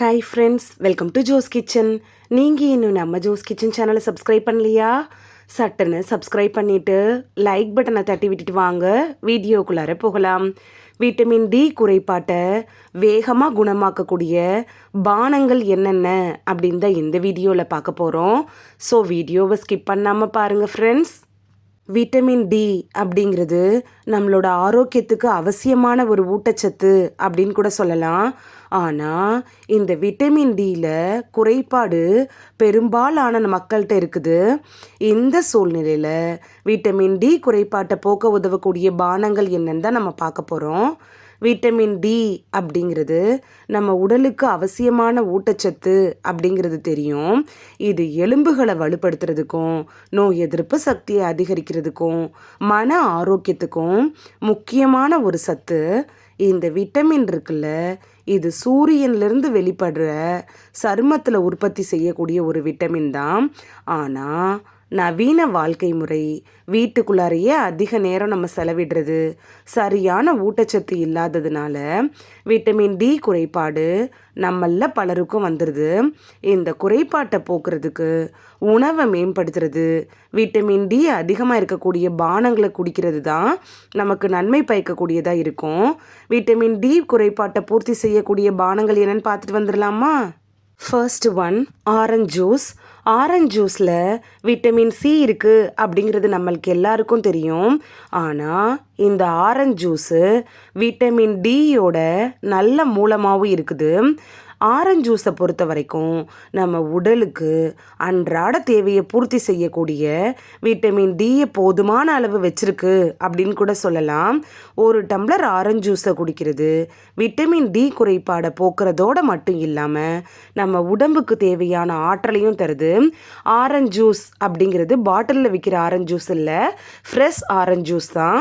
Hi friends welcome to Jo's kitchen நீங்கள் இன்னும் நம்ம ஜோஸ் கிச்சன் சேனலை சப்ஸ்கிரைப் பண்ணலையா? சட்டுன்னு சப்ஸ்கிரைப் பண்ணிவிட்டு லைக் பட்டனை தட்டி விட்டுட்டு வாங்க. வீடியோக்குள்ளார போகலாம். விட்டமின் டி குறைபாட்டை வேகமாக குணமாக்கக்கூடிய பானங்கள் என்னென்ன அப்படின்னு தான் இந்த வீடியோவில் பார்க்க போகிறோம் ஸோ வீடியோவை ஸ்கிப் பண்ணாமல் பாருங்கள் ஃப்ரெண்ட்ஸ் விட்டமின் டி அப்படிங்கிறது நம்மளோட ஆரோக்கியத்துக்கு அவசியமான ஒரு ஊட்டச்சத்து அப்படின்னு கூட சொல்லலாம். ஆனால் இந்த விட்டமின் டியில் குறைபாடு பெரும்பாலான மக்கள்கிட்ட இருக்குது. இந்த சூழ்நிலையில் விட்டமின் டி குறைபாட்டை போக்க உதவக்கூடிய பானங்கள் என்னன்னு தான் நம்ம பார்க்க போகிறோம் விட்டமின் டி அப்படிங்கிறது நம்ம உடலுக்கு அவசியமான ஊட்டச்சத்து அப்படிங்கிறது தெரியும். இது எலும்புகளை வலுப்படுத்துறதுக்கும் நோய் எதிர்ப்பு சக்தியை அதிகரிக்கிறதுக்கும் மன ஆரோக்கியத்துக்கும் முக்கியமான ஒரு சத்து. இந்த விட்டமின் இருக்குல்ல இது சூரியன்லேருந்து வெளிப்படுற சருமத்தில் உற்பத்தி செய்யக்கூடிய ஒரு விட்டமின் தான். ஆனால் நவீன வாழ்க்கை முறை. வீட்டுக்குள்ளாரையே அதிக நேரம் நம்ம செலவிடுறது. சரியான ஊட்டச்சத்து இல்லாததுனால விட்டமின் டி குறைபாடு நம்மள பலருக்கும் வந்துடுது இந்த குறைபாட்டை போக்குறதுக்கு உணவை மேம்படுத்துறது விட்டமின் டி அதிகமாக இருக்கக்கூடிய பானங்களை குடிக்கிறது தான் நமக்கு நன்மை பயக்கக்கூடியதாக இருக்கும். விட்டமின் டி குறைபாட்டை பூர்த்தி செய்யக்கூடிய பானங்கள் என்னென்னு பார்த்துட்டு வந்துடலாமா? First one orange juice orange ஜூஸில் vitamin C இருக்குது அப்படிங்கிறது நம்மளுக்கு எல்லாருக்கும் தெரியும். ஆனால் இந்த ஆரஞ்ச் ஜூஸு விட்டமின் டியோட நல்ல மூலமாகவும் இருக்குது. ஆரஞ்சு ஜூஸை பொறுத்த வரைக்கும் நம்ம உடலுக்கு அன்றாட தேவையை பூர்த்தி செய்யக்கூடிய விட்டமின் டியை போதுமான அளவு வச்சிருக்கு அப்படின்னு கூட சொல்லலாம். ஒரு டம்ளர் ஆரஞ்சு ஜூஸை குடிக்கிறது விட்டமின் டி குறைபாடை போக்குறதோடு மட்டும் இல்லாமல் நம்ம உடம்புக்கு தேவையான ஆற்றலையும் தருது. ஆரஞ்சு ஜூஸ் அப்படிங்கிறது பாட்டிலில் விற்கிற ஆரஞ்சு ஜூஸ் இல்லை ஃப்ரெஷ் ஆரஞ்சு ஜூஸ் தான்.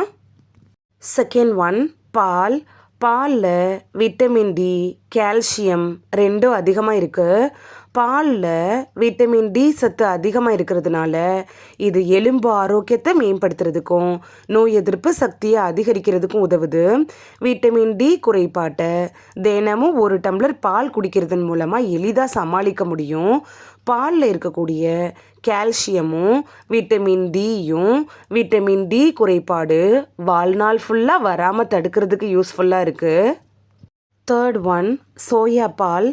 செகண்ட் ஒன் பால். பாலில் விட்டமின் டி கால்சியம் ரெண்டும் அதிகமாக இருக்குது பாலில் விட்டமின் டி சத்து அதிகமாக இருக்கிறதுனால இது எலும்பு ஆரோக்கியத்தை மேம்படுத்துறதுக்கும் நோய் எதிர்ப்பு சக்தியை அதிகரிக்கிறதுக்கும் உதவுது. விட்டமின் டி குறைபாட்டை தினமும் ஒரு டம்ளர் பால் குடிக்கிறதன் மூலமாக எளிதாக சமாளிக்க முடியும். பாலில் இருக்கக்கூடிய கால்சியமும் விட்டமின் டியும் விட்டமின் டி குறைபாடு வாழ்நாள் ஃபுல்லாக வராமல் தடுக்கிறதுக்கு யூஸ்ஃபுல்லாக இருக்குது தேர்ட் ஒன் சோயா பால்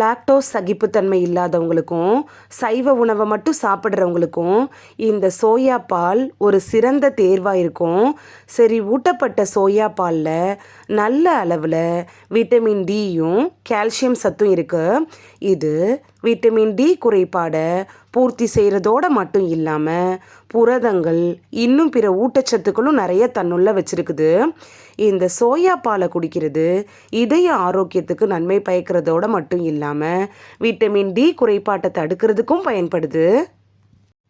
லாக்டோஸ் சகிப்புத்தன்மை இல்லாதவங்களுக்கும் சைவ உணவை மட்டும் சாப்பிட்றவங்களுக்கும் இந்த சோயா பால் ஒரு சிறந்த தேர்வாக இருக்கும். சரி ஊட்டப்பட்ட சோயா பாலில் நல்ல அளவில் விட்டமின் டியும் கால்சியம் சத்தும் இருக்குது இது விட்டமின் டி குறைபாடை பூர்த்தி செய்கிறதோடு மட்டும் இல்லாமல் புரதங்கள் இன்னும் பிற ஊட்டச்சத்துக்களும் நிறைய தன்னுள்ள வச்சுருக்குது. இந்த சோயா பாலை குடிக்கிறது இதய ஆரோக்கியத்துக்கு நன்மை பயக்கிறதோட மட்டும் இல்லாமல் விட்டமின் டி குறைபாட்டை தடுக்கிறதுக்கும் பயன்படுது.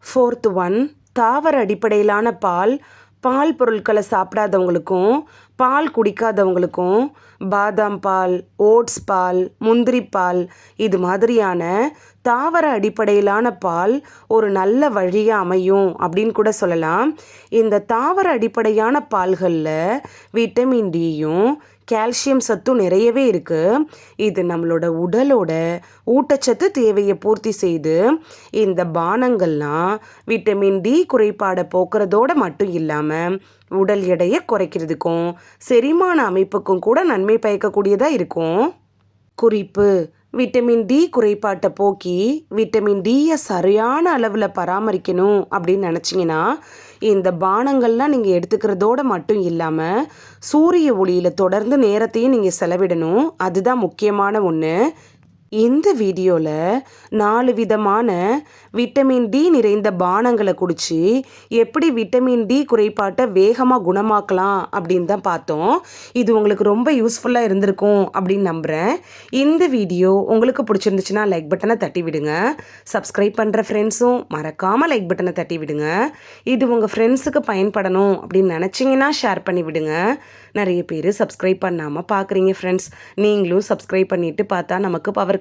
ஃபோர்த் ஒன் தாவர அடிப்படையிலான பால். பால் பொருட்களை சாப்பிடாதவங்களுக்கும் பால் குடிக்காதவங்களுக்கும் பாதாம் பால் ஓட்ஸ் பால் முந்திரி பால் இது மாதிரியான தாவர அடிப்படையிலான பால் ஒரு நல்ல வழியாக அமையும் அப்படின்னு கூட சொல்லலாம். இந்த தாவர அடிப்படையான பால்களில் விட்டமின் டியும் கால்சியம் சத்தும் நிறையவே இருக்குது இது நம்மளோட உடலோட ஊட்டச்சத்து தேவையை பூர்த்தி செய்து இந்த பானங்கள்லாம் விட்டமின் டி குறைபாடை போக்குறதோடு மட்டும் இல்லாமல் உடல் எடையை குறைக்கிறதுக்கும் செரிமான அமைப்புக்கும் கூட நன்மை பயக்கக்கூடியதாக இருக்கும். குறிப்பு விட்டமின் டி குறைபாட்டை போக்கி விட்டமின் டியை சரியான அளவில் பராமரிக்கணும் அப்படின்னு நினச்சிங்கன்னா இந்த பானங்கள்லாம் நீங்கள் எடுத்துக்கிறதோடு மட்டும் இல்லாமல் சூரிய ஒளியில் தொடர்ந்து நேரத்தையும் நீங்கள் செலவிடணும். அதுதான் முக்கியமான ஒன்று இந்த வீடியோவில் நாலு விதமான விட்டமின் டி நிறைந்த பானங்களை குடித்து எப்படி விட்டமின் டி குறைபாட்டை வேகமாக குணமாக்கலாம் அப்படின்னு தான் பார்த்தோம். இது உங்களுக்கு ரொம்ப யூஸ்ஃபுல்லாக இருந்திருக்கும் அப்படின்னு நம்புகிறேன் இந்த வீடியோ உங்களுக்கு பிடிச்சிருந்துச்சுன்னா லைக் பட்டனை தட்டி விடுங்க. சப்ஸ்கிரைப் பண்ணுற ஃப்ரெண்ட்ஸும் மறக்காமல் லைக் பட்டனை தட்டி விடுங்க. இது உங்கள் ஃப்ரெண்ட்ஸுக்கு பயன்படணும் அப்படின்னு நினச்சிங்கன்னா ஷேர் பண்ணி விடுங்க. நிறைய பேர் சப்ஸ்கிரைப் பண்ணாமல் பார்க்குறீங்க ஃப்ரெண்ட்ஸ் நீங்களும் சப்ஸ்கிரைப் பண்ணிவிட்டு பார்த்தா நமக்கு பவர்